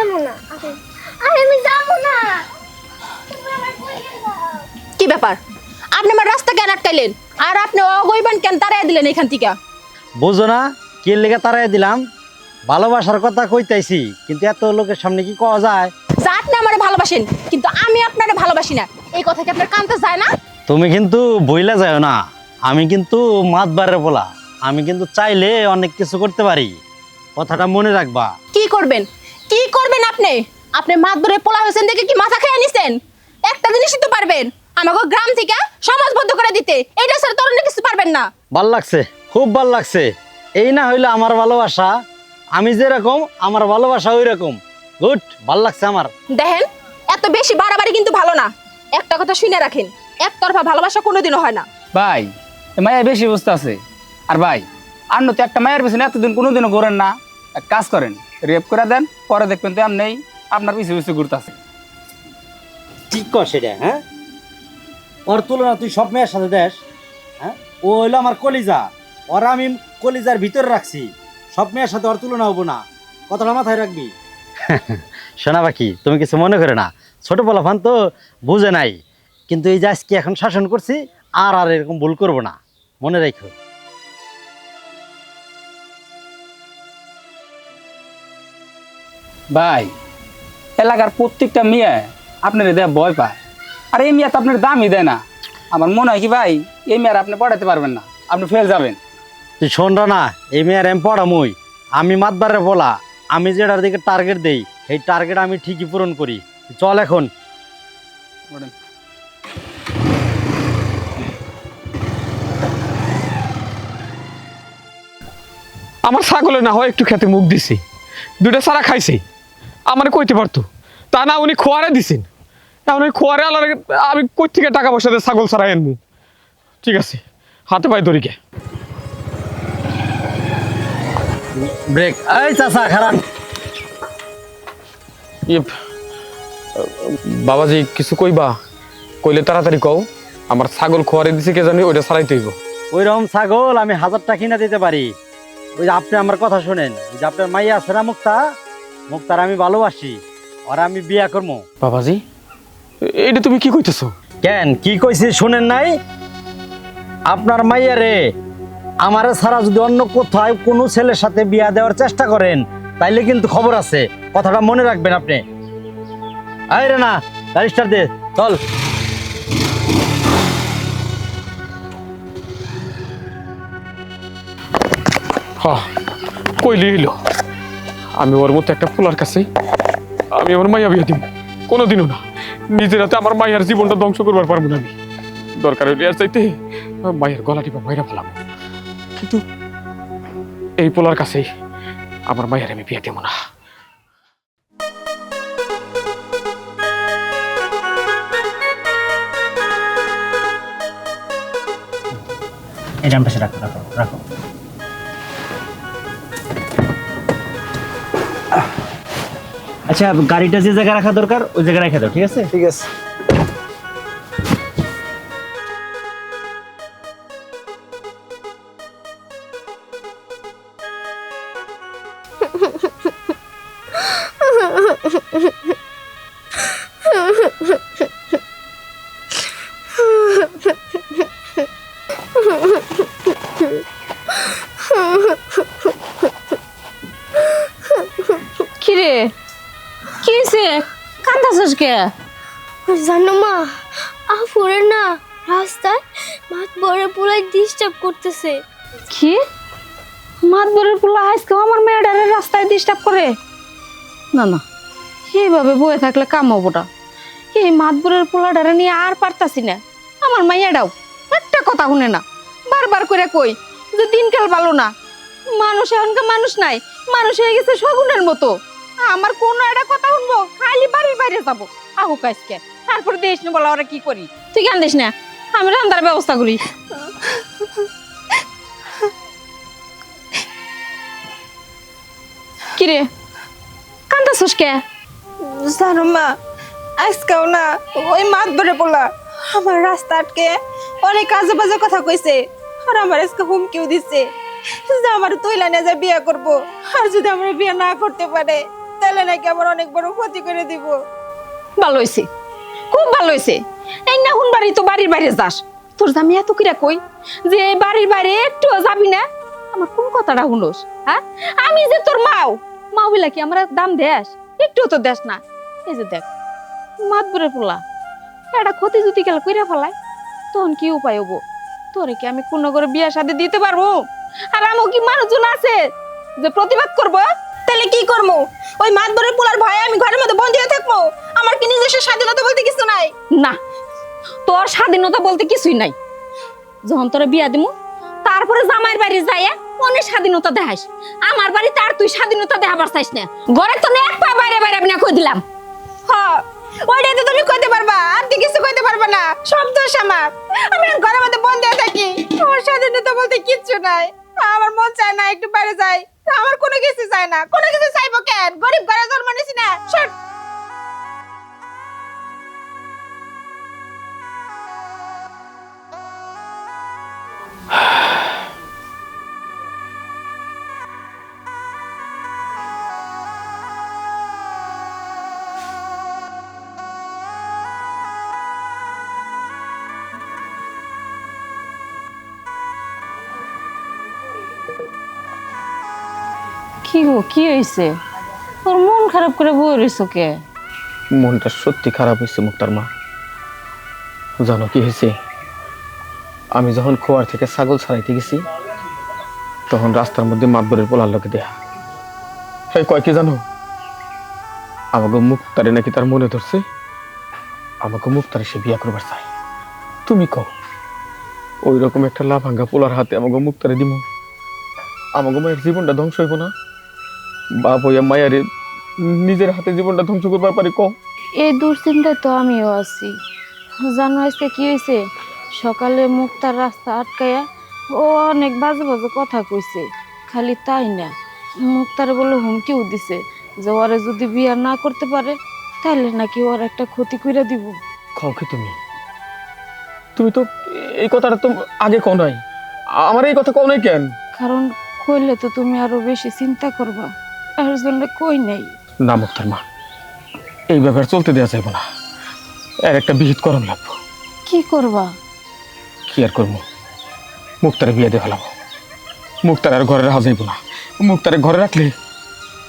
যাব না। আরে আমি যাব না। তোমরা আমার কই গেলা? কি ব্যাপার? আপনি আমার রাস্তা কেন আটকাইলেন। আর আপনি অগইবেন কেন তারাই দিলেন এখান থেকে? বুঝো না কি লেগে তারাই দিলাম? ভালোবাসার কথা কইতাইছি কিন্তু এত লোকের সামনে কি কওয়া যায়? যা আপনি আমারে ভালোবাসেন কিন্তু আমি আপনারে ভালোবাসি না। এই কথা কি আপনার কানতে যায় না? তুমি কিন্তু বইলা যাও না। আমি কিন্তু মাতবারের বলা আমি কিন্তু চাইলে অনেক কিছু করতে পারি। কথাটা মনে রাখবা। কি করবেন? কি করবেন আপনি? আপনি মাত ধরে পোলা হয়েছেন দেখে কি মাথা খেয়ে নিছেন? একটা জিনিসই তো পারবেন আমাকে গ্রাম থেকে সমাজবদ্ধ করে দিতে। এইটা স্যার তরুণে কিছু পারবেন না। ভালো লাগছে খুব ভালো লাগছে। এই না হইলে আমার ভালোবাসা আমি যেরকম আমার ভালোবাসা ওই রকম গুড ভালো লাগছে আমার। দেখেন এত বেশি বাড়াবাড়ি কিন্তু ভালো না। একটা কথা শুনে রাখেন একতরফা ভালোবাসা কোনোদিনও হয় না। ভাই এ মায়া বেশি বুঝতে আছে। আর ভাই আর তো একটা মায়ের পিছনে এতদিন কোনোদিনও ঘোরেন না। এক কাজ করেন রেপ করে দেন পরে দেখবেন তো নেই আপনার পিছু পিছু ঘুরতেছে। ঠিক কর সেটা হ্যাঁ? ওর তুলনা তুই সব মেয়ের সাথে দেশ হ্যাঁ? ও হইল আমার কলিজা ওর আমি কলিজার ভিতরে রাখছি। সব মেয়ের সাথে ওর তুলনা হব না। কথাটা মাথায় রাখবি? শোনা বাকি তুমি কিছু মনে করে না। ছোট পোলাফান তো বুঝে নাই। কিন্তু এই যে আজকে এখন শাসন করছি আর আর এরকম ভুল করব না। মনে রাখো ভাই এলাকার প্রত্যেকটা মেয়ে আপনার দেয়া ভয় পায়। আর এই মেয়ে তো আপনার দামই দেয় না। আমার মনে হয় কি ভাই এই মেয়ের আপনি পড়াতে পারবেন না। আপনি ফেল যাবেন। তুই শোন না এই মেয়ের আমি পড়ামুই আমি মাতবারে বলা আমি যেটার দিকে টার্গেট দেই এই টার্গেট আমি ঠিকই পূরণ করি। চল এখন। আমার ছাগলে না হয় একটু খেতে মুখ দিছি। দুটা সারা খাইছে। আমার কইতে পারতো। তা না উনি খোয়ারে দিছেন। এখন ওই খোয়ারে আলার আমি কই থেকে টাকা পয়সা দিয়ে ছাগল ছাড়াই আনব। ঠিক আছে হাতে পায়ে দড়িকে ব্রেক। এই চাচা খারাপ। বাবাজি কিছু কইবা? কইলে তাড়াতাড়ি কও আমার ছাগল খোয়ারে দিছে কে জানি ওইটা ছাড়াইতে হইব। ওই রকম ছাগল আমি হাজার টাকা কিনা দিতে পারি। ওই যে আপনি আমার কথা শোনেন যে আপনার মাইয়া আছে না মুক্তা? মুক্তার আমি ভালোবাসি আর আমি বিয়া করব বাবাজি এ- এইটা তুমি কি কইতেছো? কেন কি কইছি শুনেন নাই? আপনার মাইয়া রে আমার ছাড়া যদি অন্য কোথায় কোনো ছেলের সাথে বিয়া দেওয়ার চেষ্টা করেন তাইলে কিন্তু খবর আছে। কথাটা মনে রাখবেন আপনি। আই রে না গাড়ি দে চল। হ্যাঁ কইলি হইল। আমি ওর মতো একটা পোলার কাছে আমি আমার মাইয়া বিয়ে দিব। কোনোদিনও না। নিজের হাতে আমার মায়ের জীবনটা ধ্বংস করবার পারব না আমি। দরকার হইলে আর চাইতে মায়ের গলা টিপা মায়েরা ফেলাম। কিন্তু এই পোলার কাছেই আমার মায়ের আমি বিয়ে দেব না। পাশে রাখো রাখো। আচ্ছা গাড়িটা যে জায়গায় রাখা দরকার ওই জায়গায় রাখা দাও ঠিক আছে? ঠিক আছে। ডিস্টার্ব করতেছে। কি? মাতবরের পোলা আজকে আমার মেয়েটারে রাস্তায় ডিস্টার্ব করে। না না এইভাবে বয়ে থাকলে কাম হব না। এই মাতবরের পোলাটারে নিয়ে আর পারতাছি না। আমার মাইয়াটাও একটা কথা শুনে না, বারবার করে কই যে দিনকাল ভালো না। মানুষ এখনকার মানুষ নাই, মানুষ হয়ে গেছে শগুনের মতো। আমার কোনো একটা কথা শুনব, খালি বাড়ির বাইরে যাব। আহুক আজকে তারপর দেশ না বলা ওরা কি করি? তুই কেন দিস না, আমি রান্নার ব্যবস্থা করি। কিরে? কান্দাছস কে? জানো মা আজকেও না ওই মাত ধরে পড়লা। আমার রাস্তা আটকে অনেক কাজে বাজে কথা কইছে আর আমার আজকে হুমকিও দিচ্ছে। যে আমার তুইলা নিয়ে যা বিয়ে করব আর যদি আমরা বিয়ে না করতে পারে তাহলে নাকি আমার অনেক বড় ক্ষতি করে দিব। ভালো হয়েছে খুব ভালো হয়েছে এই না হুন বাড়ি তো বাড়ির বাইরে যাস। তোর জামি এত কিরা কই? যে এই বাড়ির বাইরে একটু যাবি না? আমার কোন কথাটা শুনোস হ্যাঁ আমি যে তোর মাও মাও বিলা কি আমার দাম দেস? একটু তো দেস না। এই যে দেখ মাতবরে পোলা এটা ক্ষতি যদি গেল কইরা ফেলায়, তখন কি উপায় হব? তোরে কি আমি কোনো করে বিয়া শাদি দিতে পারব? আর আমও কি মানুষজন আছে যে প্রতিবাদ করব? তাহলে কি করব ওই মাতবরের পোলার ভয়ে আমি ঘরের মধ্যে বন্দি হয়ে থাকব? আমার কি নিজস্ব স্বাধীনতা বলতে কিছু নাই? না তোর স্বাধীনতা বলতে কিছুই নাই। যখন তোরা বিয়া দিমু, তারপরে জামাইয়ের বাড়ি যাইয়া অনেক স্বাধীনতা দেখাস আমার বাড়িতে আর তুই স্বাধীনতা দেখাবার চাইস না। ঘরে তো এক পা বাইরে বাইরে আমি না কই দিলাম। হ, ওইটাই তো তুমি কইতে পারবা, আর কিছু কইতে না। সব দোষ আমার। আমি ঘরের মধ্যে থাকি। স্বাধীনতা বলতে কিচ্ছু নাই। আমার মন চায় না একটু বাইরে যাই। আমার কোনো কিছু চায় না। কোনো কিছু চাইব কেন? গরিব ঘরে জন্ম নিছি না। কি গো, কি হইছে? তোর মন খারাপ করে বই রইছো কে? মনটা সত্যি খারাপ হয়েছে মুক্তার মা। জানো কি হয়েছে আমি যখন খোয়ার থেকে ছাগল ছাড়াইতে গেছি, তখন রাস্তার মধ্যে মাতবরের পোলার লোকে দেয়া সেই কয় কি জানো? আমাকে মুক্তারে নাকি তার মনে ধরছে? আমাকে মুক্তারে সে বিয়া করবার চাই তুমি কও ওই রকম একটা লাভাঙ্গা পোলার হাতে আমাকে মুক্তারে দিব আমাকে মায়ের জীবনটা ধ্বংস হইব না? বাপ হইয়া মায়ারে নিজের হাতে জীবনটা ধ্বংস করবার পারি কও? এই দুশ্চিন্তায় তো আমিও আছি। জানো আজকে কি হয়েছে সকালে মুক্তার রাস্তা আটকায়া ও অনেক বাজে বাজে কথা কইছে খালি তাই না। মুক্তারে বলে হুমকিও দিছে যে ওরে যদি বিয়া না করতে পারে তাহলে নাকি ওর একটা ক্ষতি কইরা দিব। খাও কি তুমি? তুমি তো এই কথাটা তো আগে কও নাই। আমার এই কথা কও নাই কেন? কারণ কইলে তো তুমি আরও বেশি চিন্তা করবা এর জন্য কই নাই। না মুক্তার মা এই ব্যাপার চলতে দেওয়া যাইব না। এর একটা বিহিত করণ লাগবো। কি করবা? কি আর করব। মুক্তারে বিয়ে দিয়ে ফেলাবো। মুক্তার আর ঘরে রাখা যাইব না। মুক্তারে ঘরে রাখলে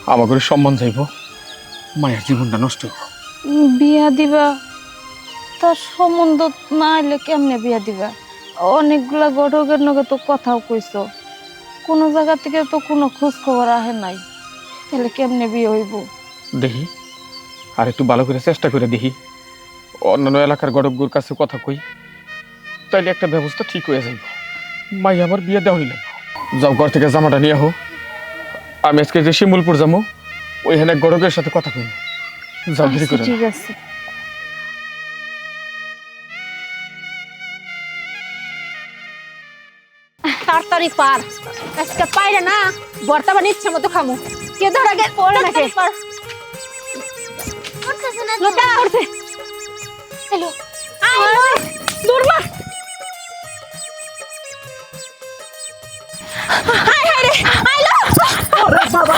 আমার ঘরে সম্মান যাইব। মায়ের জীবনটা নষ্ট হইব। বিয়া দিবা? তার সম্বন্ধ না এলে কেমনে বিয়া দিবা? অনেকগুলা ঘটকের নগে তো কথাও কইছো। কোনো জায়গা থেকে তো কোনো খোঁজ খবর আহে নাই। তাহলে কেমনে বিয়ে হইব? দেখি। আর একটু ভালো করে চেষ্টা করে দেখি। অন্যান্য এলাকার গড়কগুর কাছে কথা কই। তাইলে একটা ব্যবস্থা ঠিক হয়ে যাইব। মাই আমার বিয়ে দেওয়া নিলাম যাও ঘর থেকে জামাটা নিয়ে আহো। আমি আজকে যে শিমুলপুর যাব ওইখানে গড়কের সাথে কথা কই যাও দেরি আচ্ছা, করে না। ঠিক আছে। তাড়াতাড়ি পার। আজকে পাইরে না বর্তমান ইচ্ছে মতো খামু। কে ধর আগে পড়ে নাকি। লোটা উঠছে হ্যালো। আইলো দুর্বা আইলো ওরে বাবা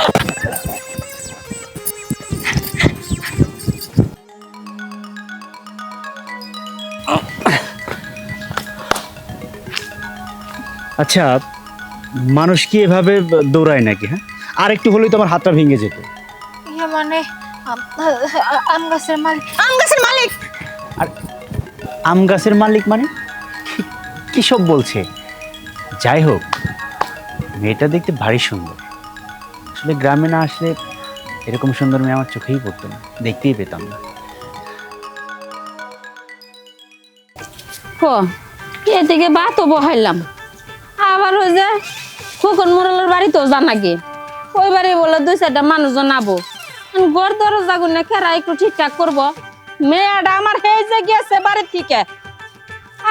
আচ্ছা মানুষ কি এভাবে দৌড়ায় নাকি হ্যাঁ? আর একটু হলেই তো আমার হাতটা ভেঙে যেত। ইয়ে মানে আম- গাছের মালিক। আম গাছের মালিক! আর আম গাছের মালিক মানে? কি সব বলছে? যাই হোক মেয়েটা দেখতে ভারী সুন্দর। আসলে গ্রামে না আসলে এরকম সুন্দর মেয়ে আমার চোখেই পড়তো না। দেখতেই পেতাম না। ও এদিকে বাতও বহাইলাম। আবার ওই যে খোকন মোড়লের বাড়িতেও জানাগে ওই বাড়ি বলে দুই চারটা মানুষজন আবো। গড় দরজা গুনে খেরা একটু ঠিকঠাক করব। মেয়েটা আমার যে গেছে বাড়ির থেকে।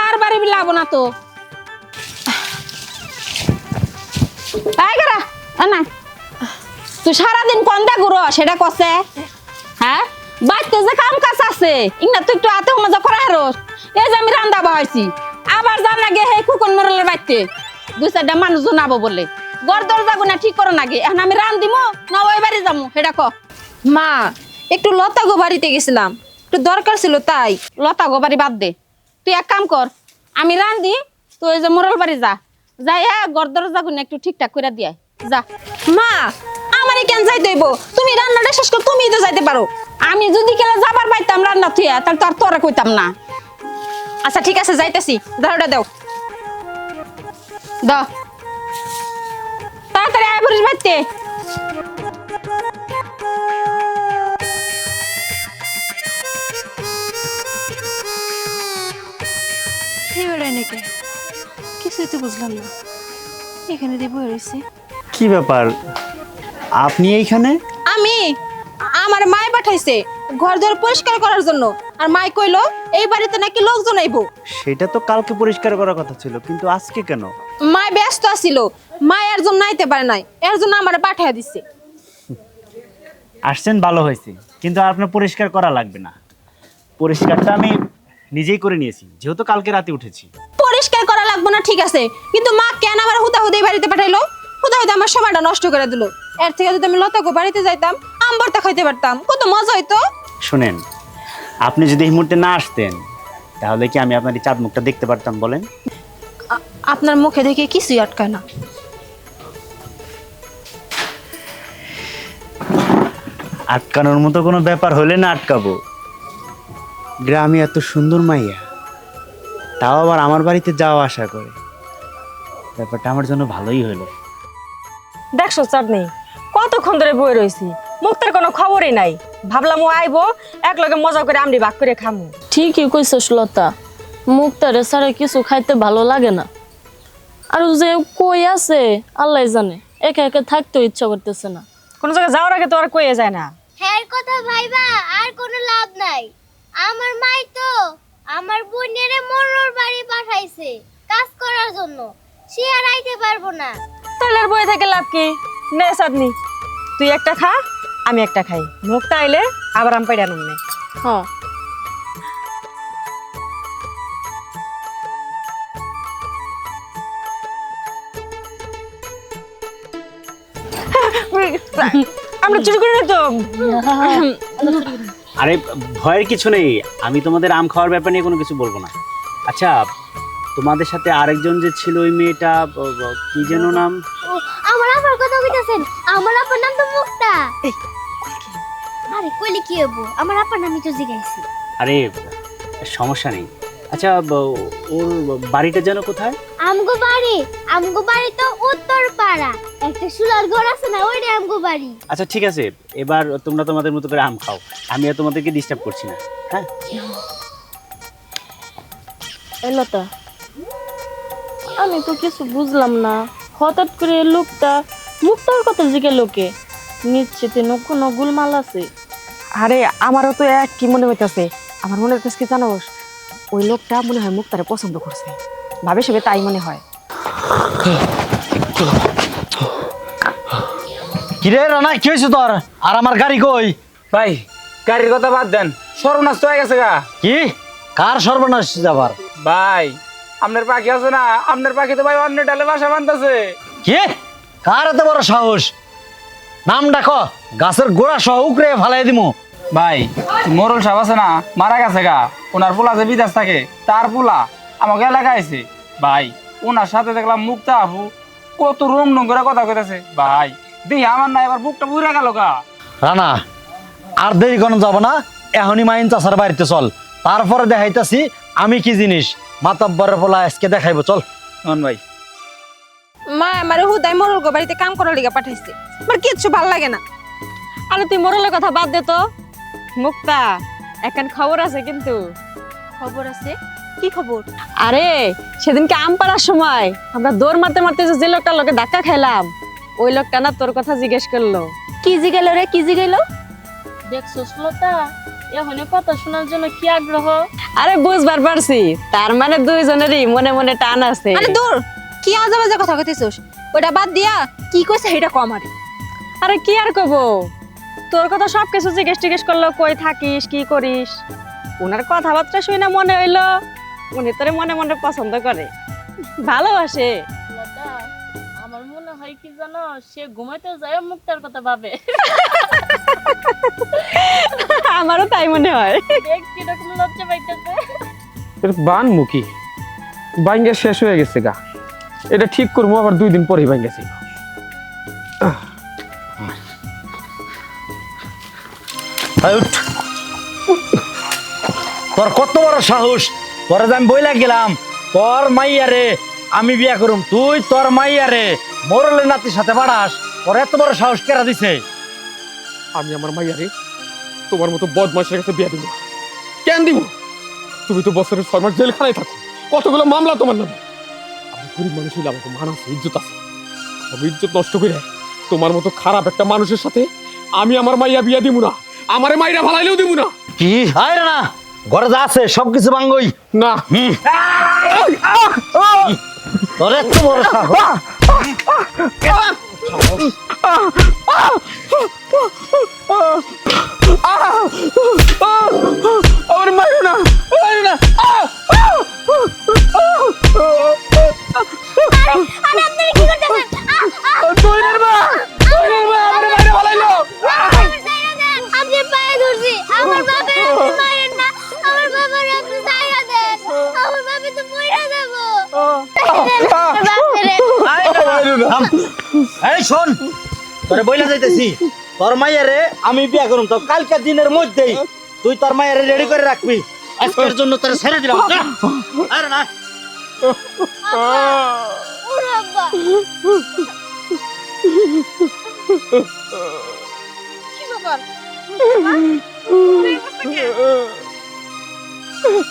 আর বাড়ি বিলাবো না তো। এই গেরা না তুই সারাদিন কন্দা গুরো সেটা কসে? হ্যাঁ? বাড়িতে যে কাম কাজ আছে, ইংনা তুই একটু হাতে মজা করা হারোস এই যে আমি রান্দা বহাইছি, আবার জান লাগে হে কুকন মরলের বাড়িতে দুই চারটা মানুষজন আবো বলে গড় দরজা গুনা ঠিক করো নাকি এখন আমি রান দিমু না ওই বাড়ি যামু, সেটা ক। মা, একটু লতা গো বাড়িতে গেছিলাম, একটু দরকার ছিল তাই, লতা গোবারি বাদ দে। তুই এক কাম কর, আমি রান্ধি তুই ওই যে মোরল বাড়ি যা। যাই গর দরজা গুনে একটু ঠিকঠাক করে দিয়ে যা। মা, আমারে কেন যাইতে হইব? তুমি রান্নাটা শেষ করে তুমিই তো যাইতে পারো। আমি যদি কেলা যাবার পাইতাম রান্না তুই তাহলে তো আর না। আচ্ছা ঠিক আছে, যাইতেছি। দাঁড়াটা দাও। দাও। তাড়াতাড়ি আয় পড়িস বাইতে কিছুই তো বুঝলাম না। এখানে দিয়ে বয়ে রয়েছে। কি ব্যাপার? আপনি এইখানে? আমি? আমার মায় পাঠাইছে ঘর দর পরিষ্কার করার জন্য। আর মাই কইলো এই বাড়িতে নাকি লোকজন আইবো। সেটা তো কালকে পরিষ্কার করার কথা ছিল কিন্তু আজকে কেন? মায় ব্যস্ত আছিল। মা এর জন্য আইতে পারে নাই। এর জন্য আমার পাঠাইয়া দিছে। আসছেন ভালো হয়েছে। কিন্তু আর আপনার পরিষ্কার করা লাগবে না। পরিষ্কারটা আমি নিজেই করে নিয়েছি যেহেতু কালকে রাতে উঠেছি। পরিষ্কার করা লাগবে না ঠিক আছে। কিন্তু মা কেন আমার হুদা হুদাই বাড়িতে পাঠাইলো? হুদা হুদা আমার সময়টা নষ্ট করে দিল। এর থেকে যদি আমি লতাকে বাড়িতে যাইতাম আম্বরটা খাইতে পারতাম। কত মজা হইতো। শোনেন আপনি যদি এই মুহূর্তে না আসতেন তাহলে কি আমি আপনার এই চাঁদ মুখটা দেখতে পারতাম বলেন? আপনার মুখে দেখে কিছুই আটকায় না। আটকানোর মতো কোনো ব্যাপার হলে না আটকাবো। গ্রামে এত সুন্দর মাইয়া। তাও আবার আমার বাড়িতে যাওয়া আসা করে। ব্যাপারটা আমার জন্য ভালোই হলো। দেখছ চাঁদনি কতক্ষণ ধরে বই রয়েছি? মুক্তার কোনো খবরই নাই। ভাবলাম ও আইবো এক লগে মজা করে আমরি ভাগ করে খামু। ঠিকই কইছস লতা। মুক্তারে ছাড়া কিছু খাইতে ভালো লাগে না। আর ও যে কই আছে আল্লাহ জানে। একা একা থাকতে ইচ্ছা করতেছে না। কোনো জায়গায় যাওয়ার আগে তো আর কয়ে যায় না। হ্যাঁ কথা ভাইবা আর কোনো লাভ নাই। আমার মাই তো আমার বোনের মরর বাড়ি পাঠাইছে কাজ করার জন্য। সে আর আইতে পারব না। তাহলে আর বয়ে থেকে লাভ কি? নে চাঁদনি তুই একটা খা আমি একটা খাই। মুক্তা আইলে আবার আম পাইডা নে হ্যাঁ আমরা চুরি করে তো? আরে ভয়ের কিছু নেই। আমি তোমাদের আম খাওয়ার ব্যাপার নিয়ে কোনো কিছু বলব না। আচ্ছা তোমাদের সাথে আরেকজন যে ছিল ওই মেয়েটা কি যেন নাম? ও, আমার আপার কথা কইতাছেন। আমার আপার নাম তো মুক্তা। আরে কইলে কি হব আমার আপার নামই তো জিগাইছি। আরে সমস্যা নেই। আচ্ছা ওর বাড়িটা যেন কোথায়? আমগো বাড়ি আমগো বাড়ি তো উত্তর পাড়া একটা সুলার ঘর আছে না ওইটা আমগো বাড়ি। আচ্ছা ঠিক আছে এবার তোমরা তোমাদের মতো করে আম খাও। আমি আর তোমাদেরকে ডিস্টার্ব করছি না হ্যাঁ? এই লতা আমি তো কিছু বুঝলাম না। হঠাৎ করে লোকটা মুক্তার কথা জিকে লোকে। নিশ্চিত কোনো গুলমাল আছে। আরে আমারও তো এক কি মনে হইতাছে। আমার মনে হইতেছে কি জানোস ওই লোকটা মনে হয় মুক্তারে পছন্দ করছে। ভাবে সবে তাই মনে হয়। কিরে রানা কি হয়েছে তোর? আর আমার গাড়ি কই? ভাই গাড়ির কথা বাদ দেন। সর্বনাশ তো হয়ে গেছে গা। কি? কার সর্বনাশ যাবার? ভাই আপনার পাখি আছে না? আপনার পাখি তো ভাই অন্য ডালে বাসা বাঁধতেছে। কি? কার এত বড় সাহস? নাম ডাকো গাছের গোড়া সহ উকরে ফালাই দিমু। ভাই মোরল সাহেব আছে না মারা গেছে গা। ওনার পোলা যে বিদেশ থাকে তার পোলা আমাকে এলাকায় আছে। ভাই ওনার সাথে দেখলাম মুক্তা আপু কত রং রং করে কথা কইতেছে। ভাই দেখি আমার না এবার বুকটা বুড়ে গেল গা। রানা আর দেরি কোনো যাব না এখনই মাইন চাষার বাড়িতে চল। তারপরে দেখাইতাছি আমি কি জিনিস। মাতাব্বরের পোলা আজকে দেখাইবো চল। নন ভাই। মা আমার হুদাই মরল গো বাড়িতে কাম করার লিগা পাঠাইছে। আমার কিচ্ছু ভালো লাগে না। আরে তুই মোরলের কথা বাদ দে তো। মুক্তা এখন খবর আছে কিন্তু। খবর আছে? কি খবর? আরে সেদিনকে আম পাড়ার সময় আমরা দৌড় মারতে মারতে যে লোকটার লোকে ধাক্কা খেলাম ওই লোকটা না তোর কথা জিজ্ঞেস করল। কি জিগাইলো রে? কি জিগাইলো? দেখছস লতা এখন কথা শোনার জন্য কি আগ্রহ? আরে বুঝবার পারছি তার মানে দুইজনেরই মনে মনে টান আছে। আরে দূর কি আজে বাজে কথা কইতেছস? ওটা বাদ দিয়া কি কইছে সেটা কম আরে। আরে কি আর কব? তোর কথা সব কিছু জিজ্ঞেস টিজ্ঞেস করল কই থাকিস? কি করিস? ওনার কথাবার্তা শুনে মনে হইল উনি তোরে মনে মনে পছন্দ করে। ভালোবাসে। লতা আমার মনে হয় কি জানো সে ঘুমাইতে যায় মুক্তার কথা ভাবে। আমারও তাই মনে হয়। দেখ কীরকম লজ্জা পাইতেছে। এর বান মুখী বাইঙ্গা শেষ হয়ে গেছে গা। এটা ঠিক করব আবার দুই দিন পরেই বাইঙ্গা ছিল। তোর কত বড় সাহস? যে আমি বইলা গেলাম, তোর মাইয়ারে আমি বিয়া করুম। তুই তোর মাইয়া মাইয়ারে মোরলের নাতির সাথে বাড়াস। তোর এত বড় সাহস কেরা দিছে? আমি আমার মাইয়ারে তোমার মতো বদমাসের কাছে বিয়া দিব। কেন দিব? তুমি তো বছরের ছয় মাস জেলখানায় থাকো। কতগুলো মামলা তোমার নামে? আমি গরিব মানুষ হইলে আমাকে মান আছে ইজ্জত আছে। আমি ইজ্জত নষ্ট করে তোমার মতো খারাপ একটা মানুষের সাথে আমি আমার মাইয়া বিয়া দিব না। আমারে মাইরা ভালাইলেও দিব না। কি? আয় না ঘরে যা আছে সবকিছু বাঙ্গই না। তোর এত বড় সাহস। আমার মাইরো না মাইরো না। আরে আপনি কি করতেছেন? এই শোন, তোরে বইলা যাইতেছি। তোর মাইয়ারে আমি বিয়া করুম, তো কালকের দিনের মধ্যেই তুই তোর মাইয়ারে রেডি করে রাখবি। আজকের জন্য তোরে ছেড়ে দিলাম আরে না।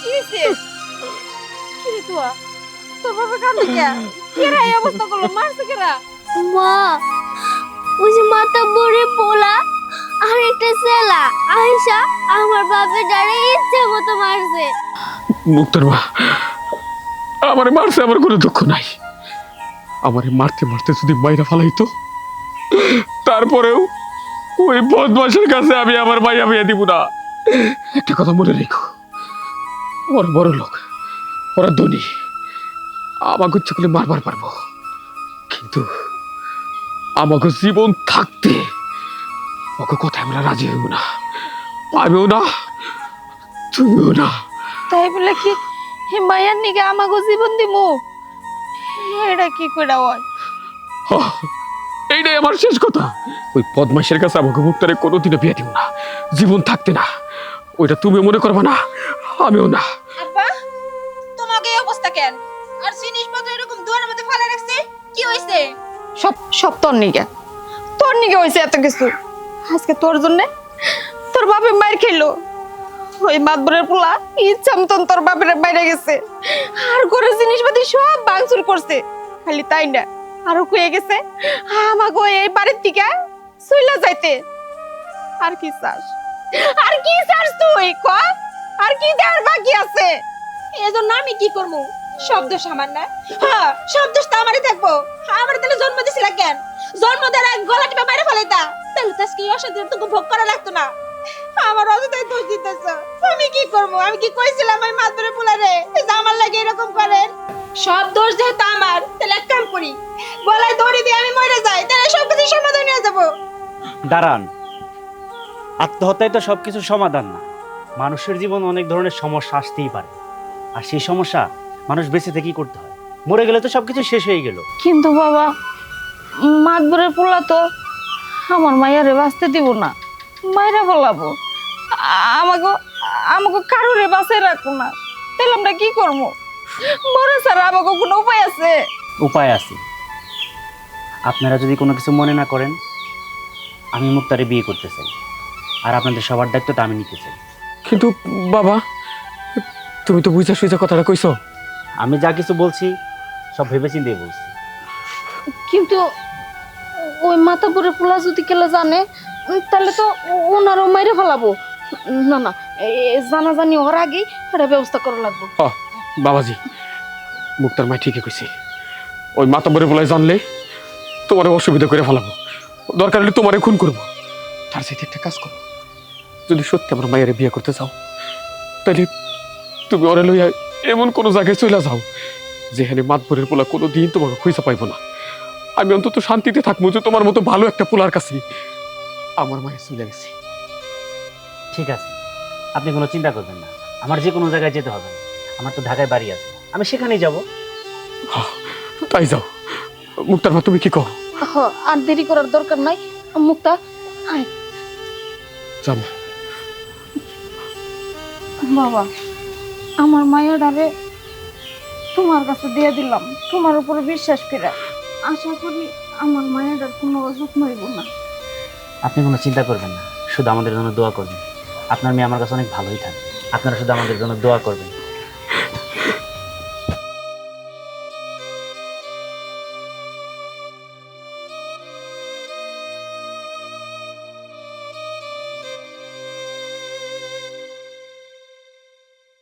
কি কি তুয়া? তোর বাবা কান্দে কে? কেরা এই অবস্থা করল? মারছে কেরা? মা ওই যে মাথা বড়ে পোলা আর একটা সেলা আয়েশা আমার বাপের ডারে ইচ্ছে মতো মারছে। মুক্তার মা আমারে মারছে আমার কোনো দুঃখ নাই। আমারে মারতে মারতে যদি মাইরা ফালাইতো তারপরেও ওই বদমাসের কাছে আমি আমার মাইয়া বিয়া দিব না। একটা কথা মনে রেখো ওরা বড় লোক ওরা ধনী। আমাকে ইচ্ছে মারবার পারব। কিন্তু আমাকে জীবন থাকতে ওকে কথায় আমরা রাজি হইব না? আমিও না তুমিও না। তাই বলে কি হে মায়ার নিকে আমাকে জীবন দিমু? এটা কি করে হয়? এইটাই আমার শেষ কথা। ওই পদ্মাসের কাছে আমাকে মুক্তারে কোনোদিনও বিয়ে দিব না। জীবন থাকতে না। ওইটা তুমি মনে করবে না আমিও না। সব সব তোর নিকে তোর নিকে হয়েছে এত কিছু। আজকে তোর জন্য তোর বাপে মার খেলো। ওই মাতবরের পোলা ইচ্ছা মতন তোর বাপের বাইরে গেছে। আর করে জিনিসপাতি সব ভাঙচুর করছে। খালি তাই না, আরও কয়ে গেছে আমাকে এই বাড়ির থেকে সুইলা যাইতে। আর কি চাস? আর কি চাস তুই, ক? আর কি দেওয়ার বাকি আছে? এজন্য আমি কি করব? সব দোষ আমার না। হ্যাঁ সব দোষ তো আমারই থাকব। আমার তাহলে জন্ম দিছিল কেন? জন্ম দেওয়ার আগে গলা টিপা মেরে ফেলাইতা। তাহলে তো আজকে অশান্তি তোকে ভোগ করা লাগতো না। আমার অযথাই দোষ দিতেছ। আমি কি করব? আমি কি কইছিলাম আমি মাতরে পোলারে? যে আমার লাগে এরকম করেন। সব দোষ যেহেতু আমার, তাহলে এক কাম করি। গলায় দড়ি দিয়ে আমি মরে যাই, তাহলে সব কিছু সমাধান হয়ে যাব। দাঁড়ান। আত্মহত্যাই তো সবকিছুর সমাধান না। মানুষের জীবন অনেক ধরনের সমস্যা আসতেই পারে। আর সেই সমস্যা মানুষ বেঁচে থেকেই করতে হয়? মরে গেলে তো সবকিছু শেষ হয়ে গেল। কিন্তু বাবা মাতবরের পোলা তো আমার মায়ারে বাঁচতে দিব না। মায়েরা বলাবো আমাকে আমাকে কারোরে বাঁচাই রাখব না। তাহলে আমরা কি করব? মরে ছাড়া আমাকে কোনো উপায় আছে? উপায় আছে। আপনারা যদি কোনো কিছু মনে না করেন আমি মুক্তারে বিয়ে করতে চাই। আর আপনাদের সবার দায়িত্বটা আমি নিতে চাই। কিন্তু বাবা তুমি তো বুঝা সুইজা কথাটা কইছো। আমি যা কিছু বলছি সব ভেবেচিন্তে বলছি। কিন্তু ওই মাতাপুরের পোলা যদি কেলে জানে তাহলে তো ও- ওনারও মাইরে ফেলাবো। না না এ- জানা জানি হওয়ার আগেই একটা ব্যবস্থা করা লাগবো। বাবাজি মুক্তার মাই ঠিকই কইছে। ওই মাতাবরে বলে জানলে তোমার অসুবিধা করে ফেলাবো। দরকার হলে তোমারে খুন করব। তার সাথে একটা কাজ করো। যদি সত্যি আমার মায়ের বিয়ে করতে চাও তাহলে তুমি ওরে লইয়া এমন কোনো জায়গায় চলে যাও যেখানে মাতবরের পোলা কোনো দিন তোমাকে খুঁজে পাইবো না। আমি অন্তত শান্তিতে থাকব যে তোমার মতো ভালো একটা পোলার কাছে আমার মায়ের চলে গেছে। ঠিক আছে আপনি কোনো চিন্তা করবেন না। আমার যে কোনো জায়গায় যেতে হবে না। আমার তো ঢাকায় বাড়ি আছে। আমি সেখানেই যাব। তাই যাও। মুক্তার মা তুমি কি হ আর দেরি করার দরকার নাই। মুক্তা আয়। বাবা। আমার মায়ের ডারে তোমার কাছে দিয়ে দিলাম, তোমার উপরে বিশ্বাস করে। আশা করি আমার মায়ের মায়েরার কোনো অসুখ নইব না। আপনি কোনো চিন্তা করবেন না, শুধু আমাদের জন্য দোয়া করবেন। আপনার মেয়ে আমার কাছে অনেক ভালোই থাকে। আপনারা শুধু আমাদের জন্য দোয়া করবেন।